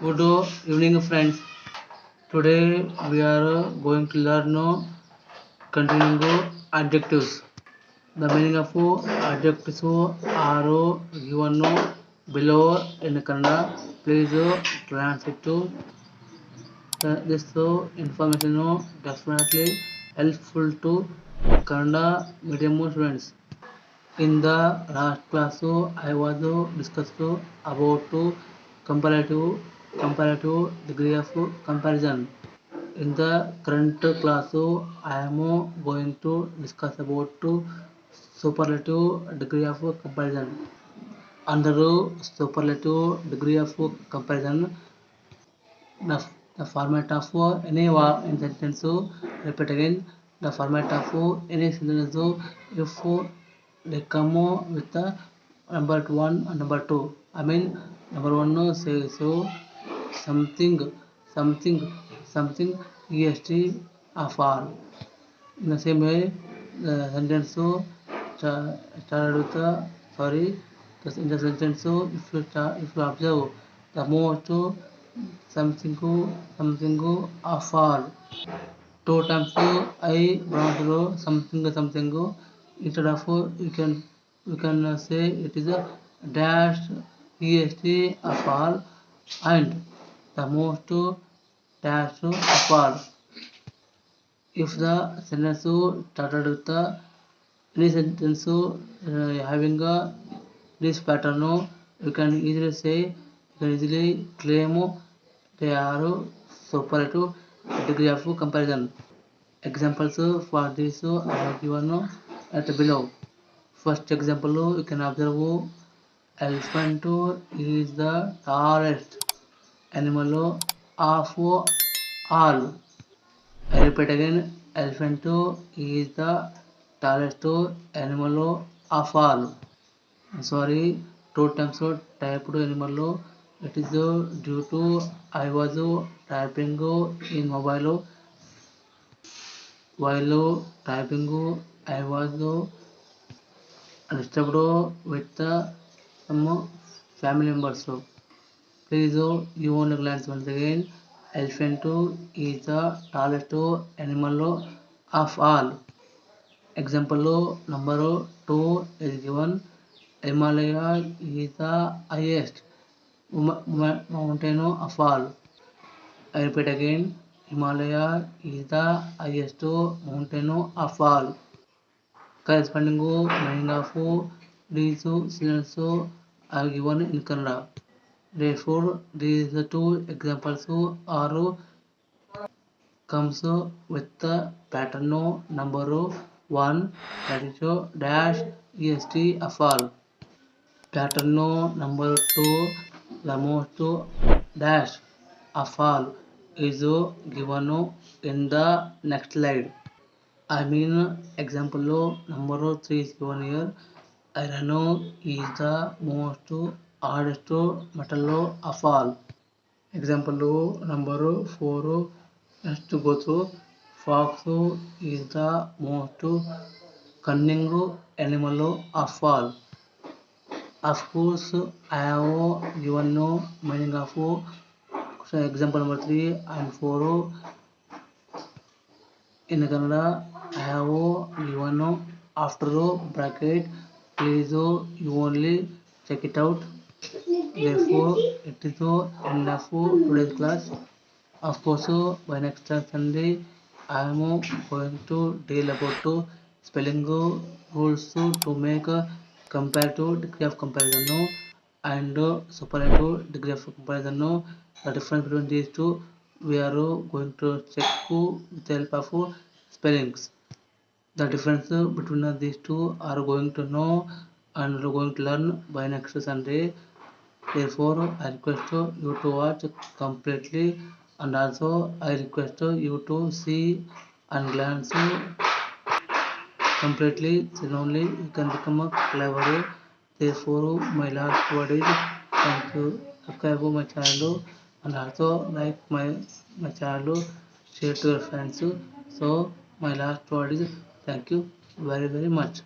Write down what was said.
good evening friends today we are going to learn continuing adjectives the meaning of adjectives are given below in kannada please translate to this information definitely helpful to kannada medium students in the last class i was discussed about comparative compared to degree of comparison. In the current class, I am going to discuss about superlative degree of comparison. Under superlative degree of comparison, the, the format of any sentence, repeat again, the format of any sentence if they come with the number 1 and number 2. I mean, number 1 says so. Something something something E S T अफार नशे में sentence हो sorry in the sentence so if you start, if you observe the most to something go something go afar two times so i pronounce go something something go instead of you can you can say it is a dash est afar and the move to dash to upward. If the sentence started with the any sentence uh, having a this pattern, you can easily say you can easily claim they are super to degree of comparison. Examples for this are given at below. First example, you can observe elephant is the tallest. animal of all. I repeat again, elephant is the tallest animal of all. I'm sorry, two times typed animal. It is due to I was typing in mobile while typing I was disturbed with some family members. Please note you want to glance once again. Elephant is the tallest animal of all. Example number 2 is given. Himalaya is the highest mountain of all. I repeat again. Himalaya is the highest mountain of all. Corresponding meaning of these syllables are given in Kannada. Therefore, these two examples are comes with the pattern number 1 that is dash est of all. Pattern number 2 the most dash of all is given in the next slide. I mean example number 3 is given here. Iron is the most ఆడతో metal afal. Example number 4 has to go through. Fox is the most cunning animal of all. Of course, I have given no meaning of example number 3 and 4. In Kannada, I have given no after bracket. Please you only check it out therefore it is enough for today's class of course uh, by next sunday i am uh, going to deal about uh, spelling rules to make comparative degree of comparison and superlative degree of comparison the difference between these two we are going to check with the help of spellings the difference between these two are going to know and are going to learn by next sunday Therefore, I request you to watch completely and also I request you to see and glance completely. Then only you can become clever. Therefore, my last word is thank you. Subscribe my channel and also like my, my channel, share to your friends. So, my last word is thank you very very much.